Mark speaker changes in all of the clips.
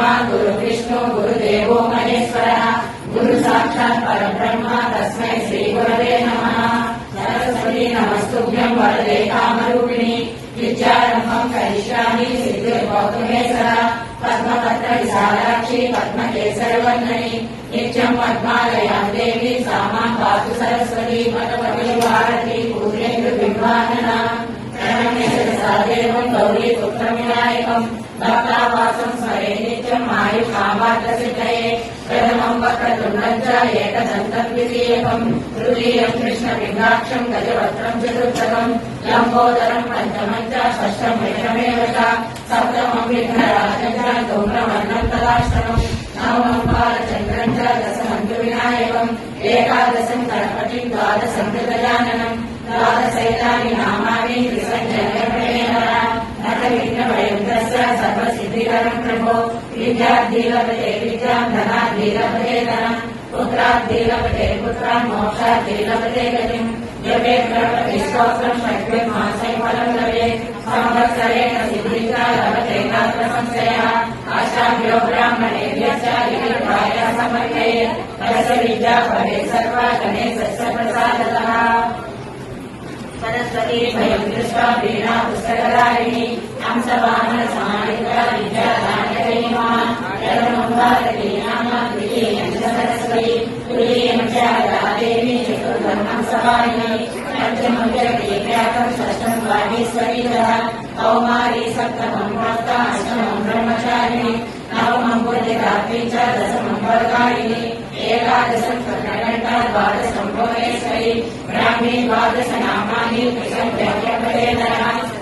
Speaker 1: गुरु विष्णु गुरुदेवो महेश्वरः। गुरु साक्षात् परब्रह्म तस्मै श्रीगुरवे नमः। सरस्वती नमस्तुभ्यम् वरदे कामरूपिणि। विद्यारम्भम् करिष्यामि सिद्धिर्भवतु मे सदा पद्मपत्र विशालाक्षी पद्मकेसरवर्णनि नित्यम् पद्मालयाम् देवी सामाम् पातु सरस्वती पदपति भारती पूर्णेन्द्र बिम्बानना। प्रणम्य सदा देवम् गौरी पुत्रविनायकम् भक्तावासम् स्मरेणे సిద్ధయే ప్రథమం వక్రతుండం చ ఏకదంతం ద్వితీయకం తృతీయం కృష్ణ పింగాక్షం గజవక్రం చతుర్థకం. లంబోదరం పంచమం చ షష్టం విషమేవ చ సప్తమం విఘ్నరాజం చ ధూమ్రవర్ణం తదాష్టమం. నవమం బాలచంద్రం చ దశమం తు వినాయకం ఏకాదశం గణపతిం ద్వాదశం తు विद्याद्दीलपते विद्याम् धनाद्दीलपते धनम् पुत्राद्दीलपते पुत्रान् मोक्षाद्दीलपते गतिम् जपे द्रवते स्तोत्रम् शक्वे मासै फलम् लभेत् संवत्सरेण सिद्धिता लभते नात्र संशयः आशाभ्यो ब्राह्मणेभ्यश्च ऋतुप्राय समर्पयेत् तस्य विद्याफले सर्वा गणेशस्य प्रसादतः
Speaker 2: सरस्वती
Speaker 1: भयम् दृष्ट्वा वीणा पुस्तकधारिणी कौमारी सप्तमं भक्ता अष्टमं ब्रह्मचारिणी नवमं पुण्यदात्री च दशमं वर्गायिनी एकादशं कर्णघण्टा द्वादशं भुवनेश्वरी ब्राह्मी द्वादश नामानि कृष्णव्यव्यपदेतरा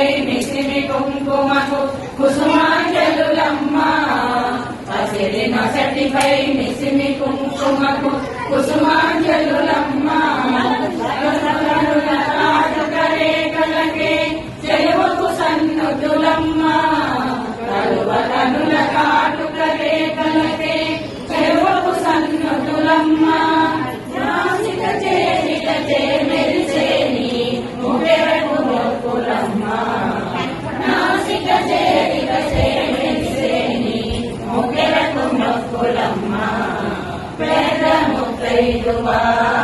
Speaker 1: మిసిమి కుంకుమకు కుసుమాంజలులమ్మ పసిడి నొసటిపై మిసిమి కుంకుమకు కుసుమాంజలులమ్మ. Yeah.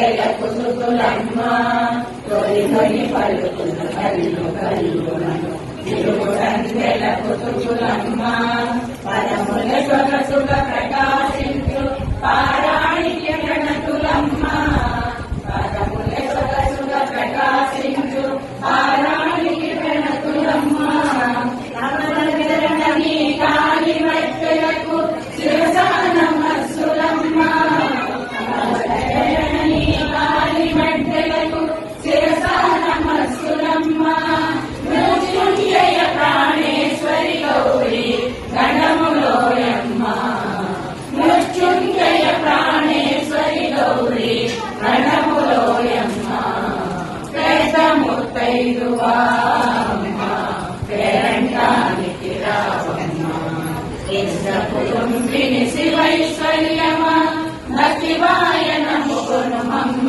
Speaker 1: జగ కుసుకులమ్మ తొలి తొలి పలుకున్న కళ్ళు కళ్ళు నిలుగుడంచెల కుసుకులమ్మ పరముల సొగసుగ ప్రకాశించు పారాణిక్య గణతులమ్మ పరముల సొగసుగ ప్రకాశించు ఆ శివాయ నమ్ముకును మమ్మ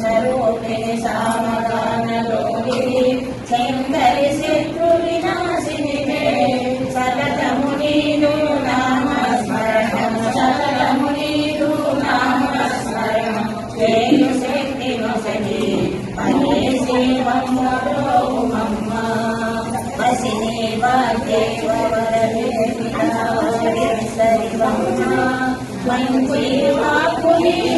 Speaker 2: स्वरूपिणि
Speaker 1: सामगानलोहिनि
Speaker 2: सैन्दरि शत्रु विनाशिनि ते सरलमुनीदो नाम स्मरणं
Speaker 1: सरलमुनीदो नाम स्मरणं तेनु
Speaker 2: शक्ति वसति अने सेवं मरो
Speaker 1: मम
Speaker 2: वसिने वादेव वरदे पिता सरिवं मन्त्रे वाकुले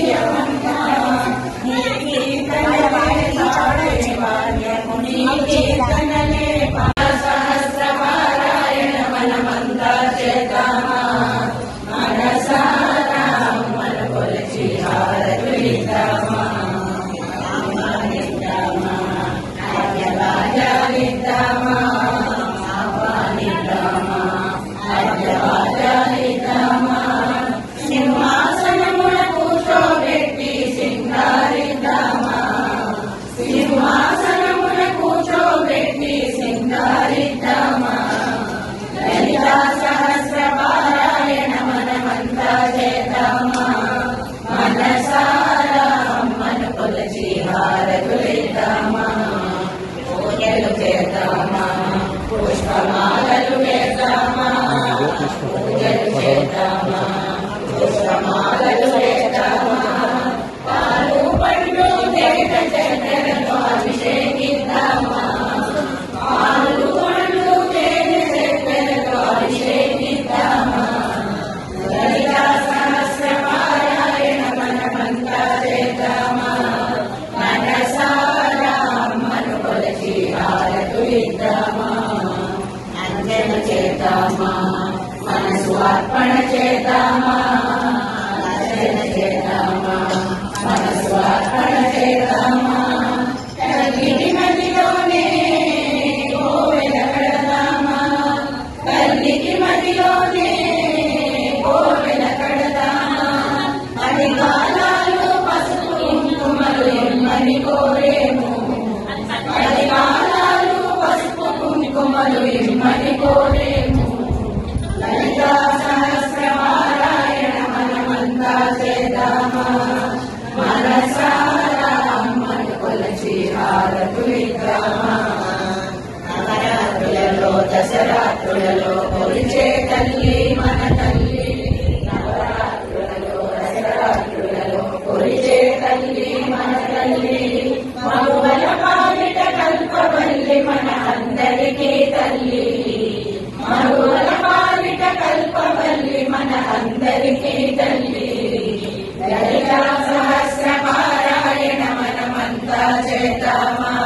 Speaker 1: Thank you. चेता